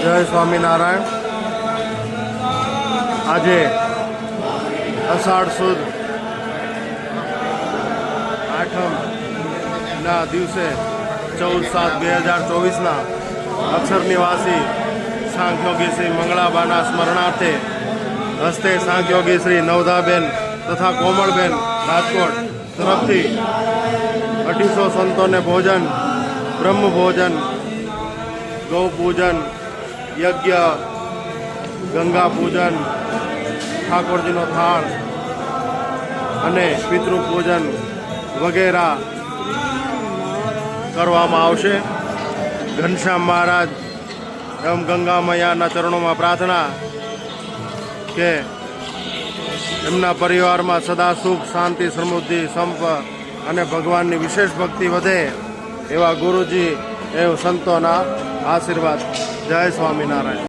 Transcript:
જય સ્વામિનારાયણ. આજે અષાઢ સુદ આઠમ ના દિવસે ચૌદ સાત બે હજાર ચોવીસના અક્ષર નિવાસી સાંખ્યોગી શ્રી મંગળાબાના સ્મરણાર્થે હસ્તે સાંખ્યોગી શ્રી નવધાબેન તથા કોમળબેન રાજકોટ તરફથી અઢીસો સંતોને ભોજન, બ્રહ્મ ભોજન, ગૌ પૂજન યજ્ઞ, ગંગા પૂજન, ઠાકોરજીનો થાળ અને પિતૃ પૂજન વગેરે કરવામાં આવશે. ઘનશ્યામ મહારાજ એમ ગંગા મૈયાના ચરણોમાં પ્રાર્થના કે એમના પરિવારમાં સદા સુખ, શાંતિ, સમૃદ્ધિ, સંપ અને ભગવાનની વિશેષ ભક્તિ વધે એવા ગુરુજી, એવ સંતોના આશીર્વાદ. જય સ્વામિનારાયણ.